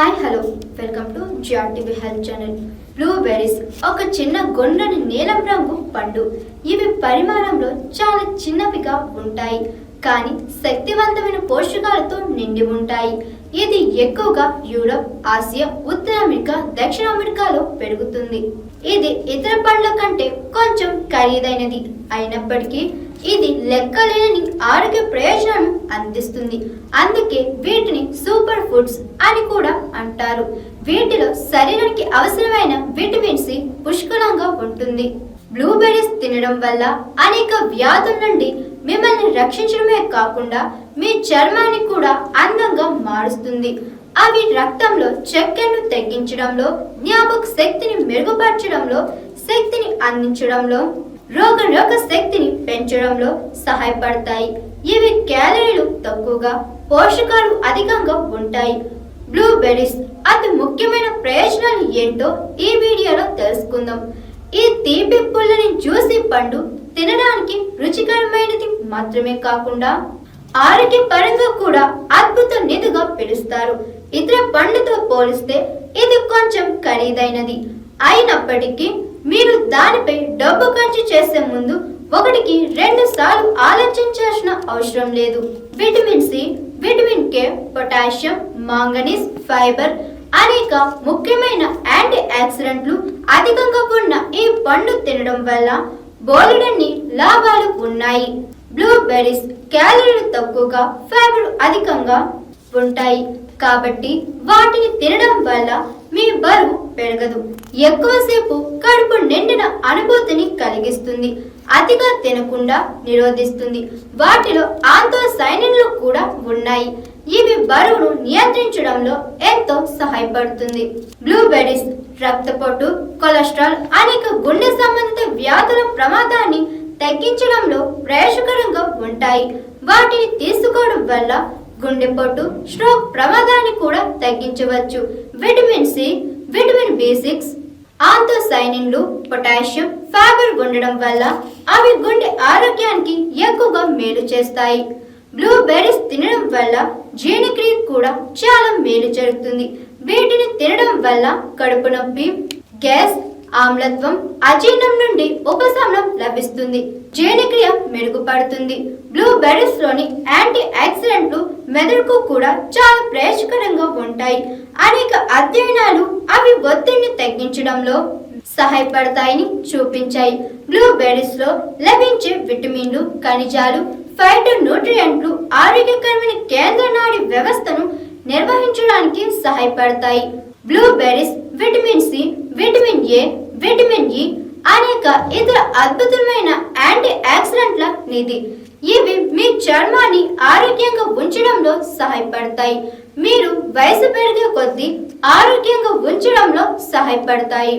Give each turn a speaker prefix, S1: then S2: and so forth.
S1: Hi hello. Welcome to GRTV health channel. Blueberries ఒక చిన్న గొండ్రని నీలం రంగు పండు. ఇవి పరిమాణంలో చాలా చిన్నవిగా ఉంటాయి. కానీ శక్తివంతమైన పోషకాలతో నిండి ఉంటాయి. ఇది ఎక్కువగా యూరప్ ఆసియా ఉత్తర అమెరికా దక్షిణ అమెరికాలో పెరుగుతుంది. ఇది ఇతర పండ్ల కంటే కొంచెం ఖరీదైనది. అయినప్పటికీ ఇది లెక్కలేని ఆరోగ్య ప్రయోజనాలను అందిస్తుంది. అందుకే వీటిని సూపర్ ఫుడ్స్ అని కూడా అంటారు. వీటిలో శరీరానికి అవసరమైన విటమిన్ సి పుష్కలంగా ఉంటుంది. బ్లూబెర్రీస్ తినడం వల్ల అనేక వ్యాధుల నుండి మిమ్మల్ని రక్షించడమే కాకుండా మీ చర్మాన్ని కూడా అందంగా మారుస్తుంది. అవి రక్తంలో చక్కెరను తగ్గించడంలో జ్ఞాపక శక్తిని మెరుగుపరచడంలో శక్తిని అందించడంలో రోగ రోగ శక్తిని పెంచడంలో సహాయపడతాయి. ఇవి క్యాలరీలు తక్కువగా పోషకాలు అధికంగా ఉంటాయి. బ్లూబెర్రీస్ అతి ముఖ్యమైన ప్రయోజనాలు ఏంటో ఈ వీడియోలో తెలుసుకుందాం. ఈ తీపి పుల్లని జ్యూసీ పండు తినడానికి రుచికరమైనది మాత్రమే కాకుండా ఆరోగ్యపరంగా కూడా అద్భుత నిధిగా పిలుస్తారు. ఇతర పండుతో పోలిస్తే ఇది కొంచెం ఖరీదైనది. అయినప్పటికీ మీరు దానిపై డబ్బు ఖర్చు చేసే ముందు ఒకటికి రెండు సార్లు ఆలోచించాల్సిన అవసరం లేదు. Vitamin C vitamin K potassium manganese fibre అనేక ముఖ్యమైన యాంటీ ఆక్సిడెంట్లు అధికంగా ఉన్న ఈ పండు తినడం వల్ల బోలెడన్ని లాభాలు ఉన్నాయి. బ్లూబెర్రీస్ క్యాలరీలు తక్కువగా ఫైబర్ అధికంగా ఉంటాయి. కాబట్టి వాటిని తినడం వల్ల మీ బరువు పెరగదు. ఎక్కువసేపు కడుపు నిండిన అనుభూతిని కలిగిస్తుంది. అతిగా తినకుండా నిరోధిస్తుంది. వాటిలో ఆంతోసైనిన్లు కూడా ఉన్నాయి. ఇవి బరువును నియంత్రించడంలో ఎంతో సహాయపడుతుంది. బ్లూబెర్రీస్ రక్తపోటు కొలెస్ట్రాల్ అనేక గుండె సంబంధిత వ్యాధుల ప్రమాదాన్ని తగ్గించడంలో ప్రయోజకరంగా ఉంటాయి. వాటిని తీసుకోవడం వల్ల గుండెపోటు స్ట్రోక్ ప్రమాదాన్ని కూడా తగ్గించవచ్చు. Vitamin C vitamin B six ఆంతోసైనిన్లు potassium fibre ఉండడం వల్ల అవి గుండె ఆరోగ్యానికి ఎక్కువగా మేలు చేస్తాయి. బ్లూబెర్రీస్ తినడం వల్ల జీర్ణక్రియ కూడా చాలా మేలు జరుగుతుంది వీటిని తినడం వల్ల కడుపు నొప్పి గ్యాస్ ఆమ్లత్వం అజీర్ణం నుండి ఉపశమనం లభిస్తుంది. జీర్ణక్రియ మెరుగుపడుతుంది. బ్లూబెర్రీస్లోని యాంటీ ఆక్సిడెంట్లు మెదడుకు కూడా చాలా ప్రయోజకరంగా ఉంటాయి. అనేక అధ్యయనాలు అవి ఒత్తిడిని తగ్గించడంలో సహాయపడతాయని చూపించాయి. బ్లూబెర్రీస్లో లభించే విటమిన్లు ఖనిజాలు ఫైటో న్యూట్రియంట్లు ఆరోగ్యకరమైన కేంద్ర నాడి వ్యవస్థను నిర్వహించడానికి సహాయపడతాయి. Blueberries vitamin C vitamin A vitamin E అనేక ఇతర అద్భుతమైన యాంటీ ఆక్సిడెంట్ల నిధి. ఇవి మీ చర్మాన్ని ఆరోగ్యంగా ఉంచడంలో సహాయపడతాయి. మీరు వయసు పెరిగే కొద్దీ ఆరోగ్యంగా ఉంచడంలో సహాయపడతాయి.